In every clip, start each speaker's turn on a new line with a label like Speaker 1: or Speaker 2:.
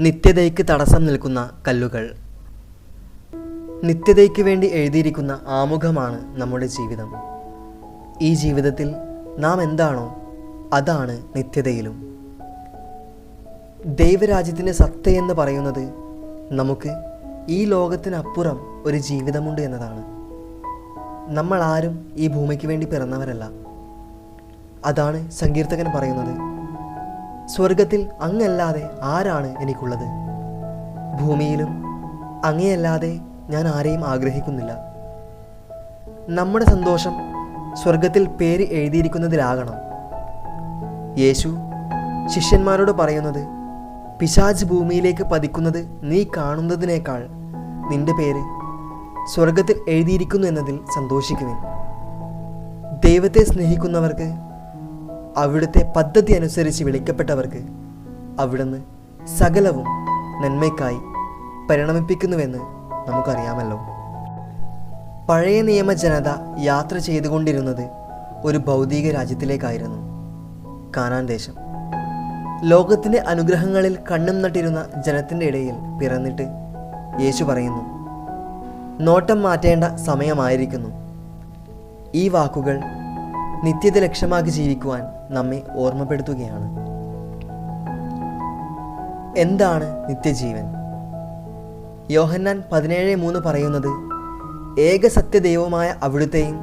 Speaker 1: നിത്യതയ്ക്ക് തടസ്സം നിൽക്കുന്ന കല്ലുകൾ. നിത്യതയ്ക്ക് വേണ്ടി എഴുതിയിരിക്കുന്ന ആമുഖമാണ് നമ്മുടെ ജീവിതം. ഈ ജീവിതത്തിൽ നാം എന്താണോ അതാണ് നിത്യതയിലും. ദൈവരാജ്യത്തിന്റെ സത്ത എന്ന് പറയുന്നത് നമുക്ക് ഈ ലോകത്തിനപ്പുറം ഒരു ജീവിതമുണ്ട് എന്നതാണ്. നമ്മൾ ആരും ഈ ഭൂമിക്ക് വേണ്ടി പിറന്നവരല്ല. അതാണ് സങ്കീർത്തകൻ പറയുന്നത്. സ്വർഗത്തിൽ അങ്ങല്ലാതെ ആരാണ് എനിക്കുള്ളത്? ഭൂമിയിലും അങ്ങയല്ലാതെ ഞാൻ ആരെയും ആഗ്രഹിക്കുന്നില്ല. നമ്മുടെ സന്തോഷം സ്വർഗത്തിൽ പേര് എഴുതിയിരിക്കുന്നതിലാകണം. യേശു ശിഷ്യന്മാരോട് പറയുന്നത് പിശാജ് ഭൂമിയിലേക്ക് പതിക്കുന്നത് നീ കാണുന്നതിനേക്കാൾ നിന്റെ പേര് സ്വർഗത്തിൽ എഴുതിയിരിക്കുന്നു എന്നതിൽ സന്തോഷിക്കുവിൻ. ദൈവത്തെ സ്നേഹിക്കുന്നവർക്ക് അവിടുത്തെ പദ്ധതി അനുസരിച്ച് വിളിക്കപ്പെട്ടവർക്ക് അവിടുന്ന് സകലവും നന്മയ്ക്കായി പരിണമിപ്പിക്കുന്നുവെന്ന് നമുക്കറിയാമല്ലോ. പഴയ നിയമ ജനത യാത്ര ചെയ്തുകൊണ്ടിരുന്നത് ഒരു ഭൗതിക രാജ്യത്തിലേക്കായിരുന്നു. കാനാൻ ദേശം. ലോകത്തിന്റെ അനുഗ്രഹങ്ങളിൽ കണ്ണും നട്ടിരുന്ന ജനത്തിന്റെ ഇടയിൽ പിറന്നിട്ട് യേശു പറയുന്നു നോട്ടം മാറ്റേണ്ട സമയമായിരിക്കുന്നു. ഈ വാക്കുകൾ നിത്യത ലക്ഷ്യമാക്കി ജീവിക്കുവാൻ നമ്മെ ഓർമ്മപ്പെടുത്തുകയാണ്. എന്താണ് നിത്യജീവൻ? യോഹന്നാൻ പതിനേഴ് മൂന്ന് പറയുന്നത് ഏക സത്യദൈവമായ അവിടുത്തെയും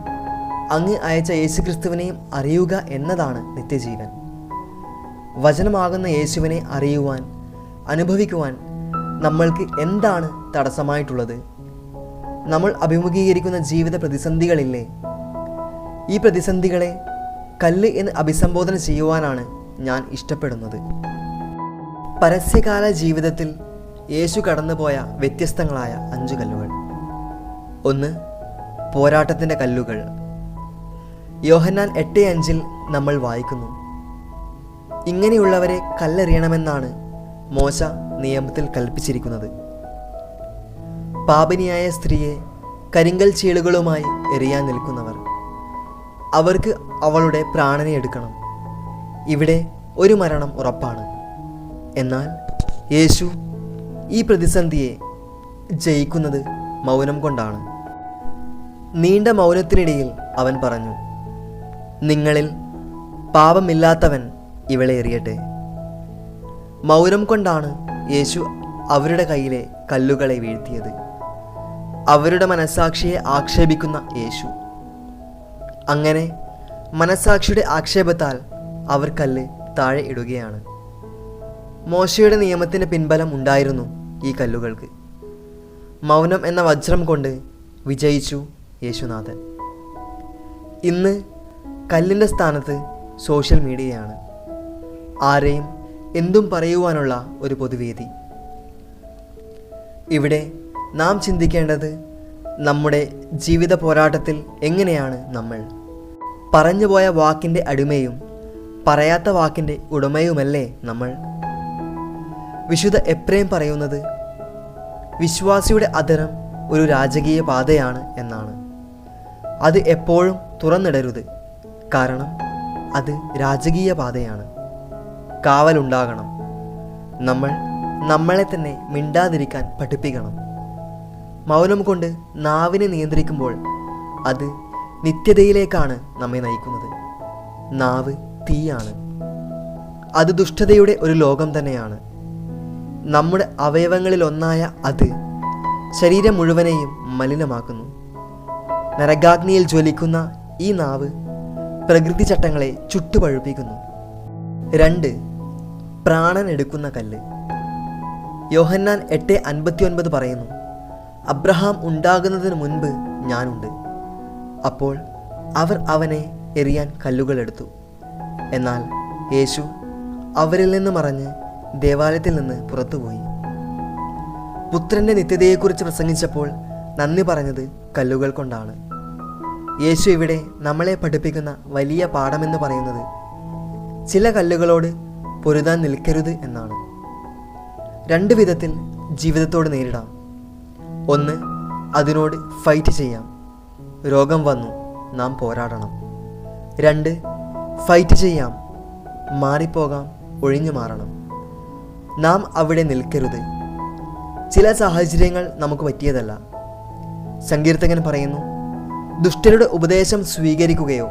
Speaker 1: അങ്ങ് അയച്ച യേശുക്രിസ്തുവിനെയും അറിയുക എന്നതാണ് നിത്യജീവൻ. വചനമാകുന്ന യേശുവിനെ അറിയുവാൻ അനുഭവിക്കുവാൻ നമ്മൾക്ക് എന്താണ് തടസ്സമായിട്ടുള്ളത്? നമ്മൾ അഭിമുഖീകരിക്കുന്ന ജീവിത പ്രതിസന്ധികളില്ലേ? ഈ പ്രതിസന്ധികളെ കല്ല് എന്ന് അഭിസംബോധന ചെയ്യുവാനാണ് ഞാൻ ഇഷ്ടപ്പെടുന്നത്. പരസ്യകാല ജീവിതത്തിൽ യേശു കടന്നുപോയ വ്യത്യസ്തങ്ങളായ അഞ്ച് കല്ലുകൾ. ഒന്ന് പോരാട്ടത്തിന്റെ കല്ലുകൾ. യോഹന്നാൻ എട്ട് അഞ്ചിൽ നമ്മൾ വായിക്കുന്നു. ഇങ്ങനെയുള്ളവരെ കല്ലെറിയണമെന്നാണ് മോശ നിയമത്തിൽ കൽപ്പിച്ചിരിക്കുന്നത്. പാപിനിയായ സ്ത്രീയെ കരിങ്കൽ ചീളുകളുമായി എറിയാൻ നിൽക്കുന്നവർ. അവർക്ക് അവളുടെ പ്രാണനെ എടുക്കണം. ഇവിടെ ഒരു മരണം ഉറപ്പാണ്. എന്നാൽ യേശു ഈ പ്രതിസന്ധിയെ ജയിക്കുന്നത് മൗനം കൊണ്ടാണ്. നീണ്ട മൗനത്തിനിടയിൽ അവൻ പറഞ്ഞു നിങ്ങളിൽ പാപമില്ലാത്തവൻ ഇവളെ എറിയട്ടെ. മൗനം കൊണ്ടാണ് യേശു അവരുടെ കയ്യിലെ കല്ലുകളെ വീഴ്ത്തിയത്. അവരുടെ മനസാക്ഷിയെ ആക്ഷേപിക്കുന്ന യേശു അങ്ങനെ മനസാക്ഷിയുടെ ആക്ഷേപത്താൽ അവർ കല്ല് താഴെ ഇടുകയാണ്. മോശയുടെ നിയമത്തിന് പിൻബലം ഉണ്ടായിരുന്നു ഈ കല്ലുകൾക്ക്. മൗനം എന്ന വജ്രം കൊണ്ട് വിജയിച്ചു യേശുനാഥൻ. ഇന്ന് കല്ലിന്റെ സ്ഥാനത്ത് സോഷ്യൽ മീഡിയയാണ്. ആരെയും എന്തും പറയുവാനുള്ള ഒരു പൊതുവേദി. ഇവിടെ നാം ചിന്തിക്കേണ്ടത് നമ്മുടെ ജീവിത പോരാട്ടത്തിൽ എങ്ങനെയാണ് നമ്മൾ? പറഞ്ഞുപോയ വാക്കിന്റെ അടിമയും പറയാത്ത വാക്കിന്റെ ഉടമയുമല്ലേ നമ്മൾ? വിശുദ്ധ എപ്രയും പറയുന്നത് വിശ്വാസിയുടെ അതരം ഒരു രാജകീയ പാതയാണ് എന്നാണ്. അത് എപ്പോഴും തുറന്നിടരുത്. കാരണം അത് രാജകീയ പാതയാണ്. കാവലുണ്ടാകണം. നമ്മൾ നമ്മളെ തന്നെ മിണ്ടാതിരിക്കാൻ പഠിപ്പിക്കണം. മൗനം കൊണ്ട് നാവിനെ നിയന്ത്രിക്കുമ്പോൾ അത് നിത്യതയിലേക്കാണ് നമ്മെ നയിക്കുന്നത്. നാവ് തീയാണ്. അത് ദുഷ്ടതയുടെ ഒരു ലോകം തന്നെയാണ്. നമ്മുടെ അവയവങ്ങളിലൊന്നായ അത് ശരീരം മുഴുവനെയും മലിനമാക്കുന്നു. നരകാഗ്നിയിൽ ജ്വലിക്കുന്ന ഈ നാവ് പ്രകൃതി ചട്ടങ്ങളെ ചുട്ടുപഴുപ്പിക്കുന്നു. രണ്ട് പ്രാണൻ എടുക്കുന്ന കല്ല്. യോഹന്നാൻ എട്ട് അൻപത്തി ഒൻപത് പറയുന്നു അബ്രഹാം ഉണ്ടാകുന്നതിന് മുൻപ് ഞാനുണ്ട്. അപ്പോൾ അവർ അവനെ എറിയാൻ കല്ലുകൾ എടുത്തു എന്നാൽ യേശു അവരിൽ നിന്ന് മറഞ്ഞ് ദേവാലയത്തിൽ നിന്ന് പുറത്തുപോയി. പുത്രന്റെ നിത്യതയെക്കുറിച്ച് പ്രസംഗിച്ചപ്പോൾ നന്ദി പറഞ്ഞത് കല്ലുകൾ കൊണ്ടാണ്. യേശു ഇവിടെ നമ്മളെ പഠിപ്പിക്കുന്ന വലിയ പാഠമെന്ന് പറയുന്നത് ചില കല്ലുകളോട് പൊരുതാൻ നിൽക്കരുത് എന്നാണ്. രണ്ട് വിധത്തിൽ ജീവിതത്തോട് നേരിടാം. ഒന്ന് അതിനോട് ഫൈറ്റ് ചെയ്യാം. രോഗം വന്നു നാം പോരാടണം. രണ്ട് ഫൈറ്റ് ചെയ്യാം. മാറിപ്പോകാം ഒഴിഞ്ഞു മാറണം. നാം അവിടെ നിൽക്കരുത്. ചില സാഹചര്യങ്ങൾ നമുക്ക് പറ്റിയതല്ല. സങ്കീർത്തകൻ പറയുന്നു ദുഷ്ടരുടെ ഉപദേശം സ്വീകരിക്കുകയോ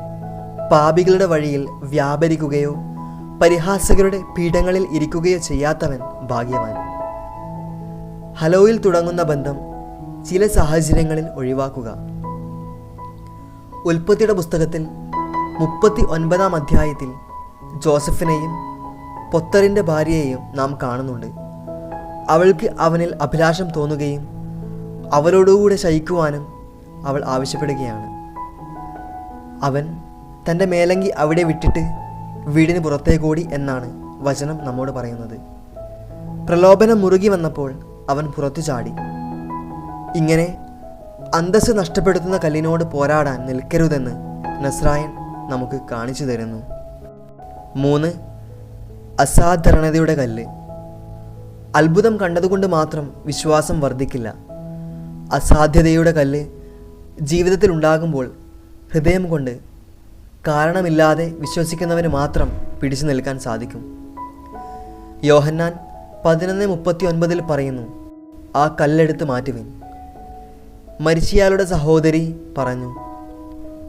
Speaker 1: പാപികളുടെ വഴിയിൽ വ്യാപരിക്കുകയോ പരിഹാസകരുടെ പീഠങ്ങളിൽ ഇരിക്കുകയോ ചെയ്യാത്തവൻ ഭാഗ്യവാൻ. ഹലോയിൽ തുടങ്ങുന്ന ബന്ധം ചില സാഹചര്യങ്ങളിൽ ഒഴിവാക്കുക. ഉൽപ്പത്തിയുടെ പുസ്തകത്തിൽ മുപ്പത്തി ഒൻപതാം അധ്യായത്തിൽ ജോസഫിനെയും പൊത്തറിന്റെ ഭാര്യയെയും നാം കാണുന്നുണ്ട്. അവൾക്ക് അവനിൽ അഭിലാഷം തോന്നുകയും അവരോടുകൂടെ ശയിക്കുവാനും അവൾ ആവശ്യപ്പെടുകയാണ്. അവൻ തന്റെ മേലങ്കി അവിടെ വിട്ടിട്ട് വീടിന് പുറത്തേക്കോടി എന്നാണ് വചനം നമ്മോട് പറയുന്നത്. പ്രലോഭനം മുറുകി വന്നപ്പോൾ അവൻ പുറത്തു ചാടി. ഇങ്ങനെ അന്തസ് നഷ്ടപ്പെടുത്തുന്ന കല്ലിനോട് പോരാടാൻ നിൽക്കരുതെന്ന് നസ്രായൻ നമുക്ക് കാണിച്ചു തരുന്നു. മൂന്ന് അസാധാരണതയുടെ കല്ല്. അത്ഭുതം കണ്ടതുകൊണ്ട് മാത്രം വിശ്വാസം വർദ്ധിക്കില്ല. അസാധ്യതയുടെ കല്ല് ജീവിതത്തിൽ ഉണ്ടാകുമ്പോൾ ഹൃദയം കൊണ്ട് കാരണമില്ലാതെ വിശ്വസിക്കുന്നവന് മാത്രം പിടിച്ചു നിൽക്കാൻ സാധിക്കും. യോഹന്നാൻ പതിനൊന്ന് മുപ്പത്തി ഒൻപതിൽ പറയുന്നു ആ കല്ലെടുത്ത് മാറ്റുവിൻ. മരിച്ചയാളുടെ സഹോദരി പറഞ്ഞു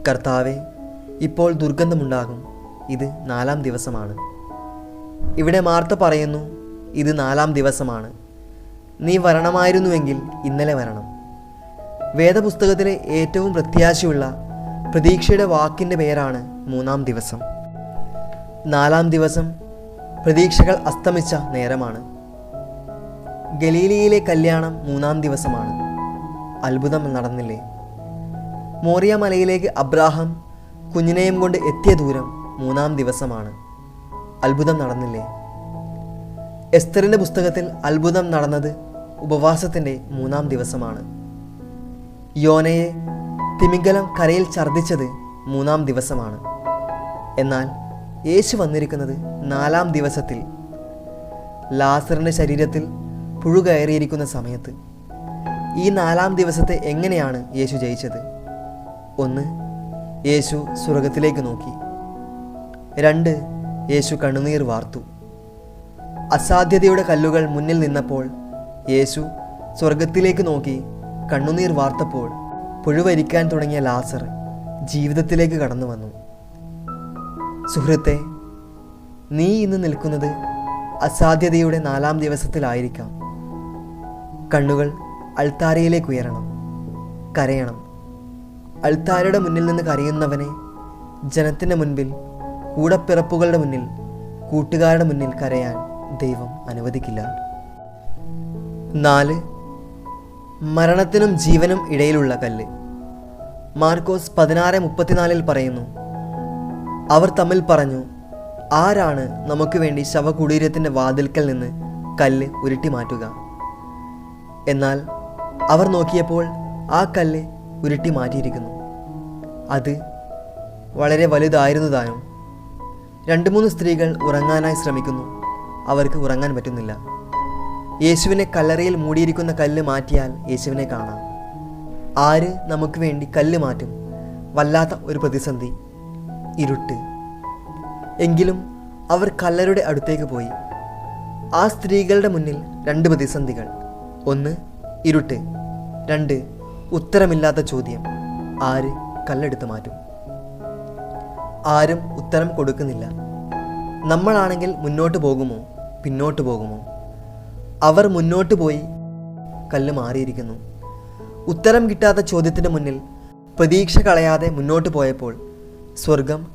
Speaker 1: കർത്താവെ ഇപ്പോൾ ദുർഗന്ധമുണ്ടാകും. ഇത് നാലാം ദിവസമാണ്. ഇവിടെ മാർത്ത പറയുന്നു ഇത് നാലാം ദിവസമാണ്. നീ വരണമായിരുന്നുവെങ്കിൽ ഇന്നലെ വരണം. വേദപുസ്തകത്തിലെ ഏറ്റവും പ്രത്യാശയുള്ള പ്രതീക്ഷയുടെ വാക്കിന്റെ പേരാണ് മൂന്നാം ദിവസം. നാലാം ദിവസം പ്രതീക്ഷകൾ അസ്തമിച്ച നേരമാണ്. ഗലീലിയിലെ കല്യാണം മൂന്നാം ദിവസമാണ്. അത്ഭുതം നടന്നില്ലേ? മോറിയ മലയിലേക്ക് അബ്രാഹാം കുഞ്ഞിനെയും കൊണ്ട് എത്തിയ ദൂരം മൂന്നാം ദിവസമാണ്. അത്ഭുതം നടന്നില്ലേ? എസ്തറിന്റെ പുസ്തകത്തിൽ അത്ഭുതം നടന്നത് ഉപവാസത്തിന്റെ മൂന്നാം ദിവസമാണ്. യോനയെ തിമിംഗലം കരയിൽ ഛർദ്ദിച്ചത് മൂന്നാം ദിവസമാണ്. എന്നാൽ യേശു വന്നിരിക്കുന്നത് നാലാം ദിവസത്തിൽ. ലാസറിന്റെ ശരീരത്തിൽ പുഴു കയറിയിരിക്കുന്ന സമയത്ത്. ഈ നാലാം ദിവസത്തെ എങ്ങനെയാണ് യേശു ജയിച്ചത്? ഒന്ന് യേശു സ്വർഗത്തിലേക്ക് നോക്കി. രണ്ട് യേശു കണ്ണുനീർ വാർത്തു. അസാധ്യതയുടെ കല്ലുകൾ മുന്നിൽ നിന്നപ്പോൾ യേശു സ്വർഗത്തിലേക്ക് നോക്കി കണ്ണുനീർ വാർത്തപ്പോൾ പുഴുവരിക്കാൻ തുടങ്ങിയ ലാസർ ജീവിതത്തിലേക്ക് കടന്നു വന്നു. സുഹൃത്തെ നീ ഇന്ന് നിൽക്കുന്നത് അസാധ്യതയുടെ നാലാം ദിവസത്തിലായിരിക്കാം. കണ്ണുകൾ അൾത്താരയിലേക്ക് ഉയരണം. കരയണം. അൾത്താരയുടെ മുന്നിൽ നിന്ന് കരയുന്നവനെ ജനത്തിന്റെ മുൻപിൽ കൂടപ്പിറപ്പുകളുടെ മുന്നിൽ കൂട്ടുകാരുടെ മുന്നിൽ കരയാൻ ദൈവം അനുവദിക്കില്ല. നാല് മരണത്തിനും ജീവനും ഇടയിലുള്ള കല്ല്. മാർക്കോസ് പതിനാറ് മുപ്പത്തിനാലിൽ പറയുന്നു അവർ തമ്മിൽ പറഞ്ഞു ആരാണ് നമുക്ക് വേണ്ടി ശവകുടീരത്തിന്റെ വാതിൽക്കൽ നിന്ന് കല്ല് ഉരുട്ടി മാറ്റുക എന്നാൽ അവർ നോക്കിയപ്പോൾ ആ കല്ല് ഉരുട്ടി മാറ്റിയിരിക്കുന്നു. അത് വളരെ വലുതായിരുന്നു താനും. രണ്ട് മൂന്ന് സ്ത്രീകൾ ഉറങ്ങാനായി ശ്രമിക്കുന്നു. അവർക്ക് ഉറങ്ങാൻ പറ്റുന്നില്ല. യേശുവിനെ കല്ലറയിൽ മൂടിയിരിക്കുന്ന കല്ല് മാറ്റിയാൽ യേശുവിനെ കാണാം. ആര് നമുക്ക് വേണ്ടി കല്ല് മാറ്റും? വല്ലാത്ത ഒരു പ്രതിസന്ധി. ഇരുട്ട്. എങ്കിലും അവർ കല്ലരുടെ അടുത്തേക്ക് പോയി. ആ സ്ത്രീകളുടെ മുന്നിൽ രണ്ട് പ്രതിസന്ധികൾ. ഒന്ന് ഇരുട്ട്. രണ്ട് ഉത്തരമില്ലാത്ത ചോദ്യം. ആര് കല്ലെടുത്ത് മാറ്റും? ആരും ഉത്തരം കൊടുക്കുന്നില്ല. നമ്മളാണെങ്കിൽ മുന്നോട്ട് പോകുമോ? പിന്നോട്ട് പോകുമോ? അവർ മുന്നോട്ട് പോയി കല്ല് മാറിയിരിക്കുന്നു. ഉത്തരം കിട്ടാത്ത ചോദ്യത്തിന് മുന്നിൽ പ്രതീക്ഷ കളയാതെ മുന്നോട്ട് പോയപ്പോൾ സ്വർഗം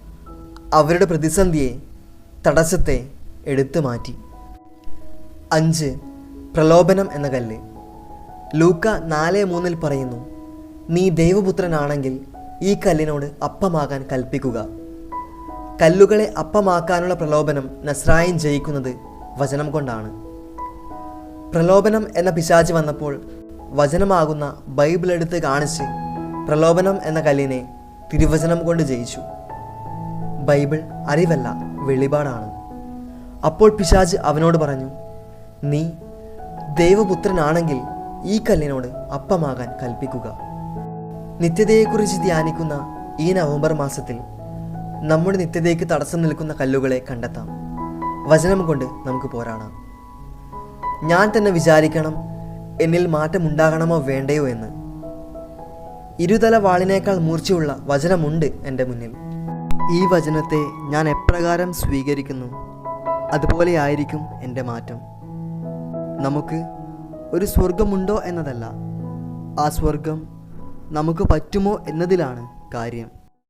Speaker 1: അവരുടെ പ്രതിസന്ധിയെ തടസ്സത്തെ എടുത്തു മാറ്റി. അഞ്ച് പ്രലോഭനം എന്ന കല്ല്. ലൂക്ക നാല് മൂന്നിൽ പറയുന്നു നീ ദൈവപുത്രനാണെങ്കിൽ ഈ കല്ലിനോട് അപ്പമാകാൻ കൽപ്പിക്കുക. കല്ലുകളെ അപ്പമാക്കാനുള്ള പ്രലോഭനം നസ്രായൻ ജയിക്കുന്നത് വചനം കൊണ്ടാണ്. പ്രലോഭനം എന്ന പിശാച് വന്നപ്പോൾ വചനമാകുന്ന ബൈബിൾ എടുത്ത് കാണിച്ച് പ്രലോഭനം എന്ന കല്ലിനെ തിരുവചനം കൊണ്ട് ജയിച്ചു. ബൈബിൾ അറിവല്ല വെളിപാടാണ്. അപ്പോൾ പിശാജ് അവനോട് പറഞ്ഞു നീ ദൈവപുത്രനാണെങ്കിൽ ഈ കല്ലിനോട് അപ്പമാകാൻ കൽപ്പിക്കുക. നിത്യതയെക്കുറിച്ച് ധ്യാനിക്കുന്ന ഈ നവംബർ മാസത്തിൽ നമ്മുടെ നിത്യതയ്ക്ക് തടസ്സം നിൽക്കുന്ന കല്ലുകളെ കണ്ടെത്താം. വചനം കൊണ്ട് നമുക്ക് പോരാടാം. ഞാൻ തന്നെ വിചാരിക്കണം എന്നിൽ മാറ്റമുണ്ടാകണമോ വേണ്ടയോ എന്ന്. ഇരുതല വാളിനേക്കാൾ മൂർച്ചയുള്ള വചനമുണ്ട് എന്റെ മുന്നിൽ. ഈ വചനത്തെ ഞാൻ എപ്രകാരം സ്വീകരിക്കുന്നു? അതുപോലെ ആയിരിക്കും എന്റെ മാറ്റം. നമുക്ക് ഒരു സ്വർഗമുണ്ടോ എന്നതല്ല. ആ സ്വർഗം നമുക്ക് പറ്റുമോ എന്നതിലാണ് കാര്യം.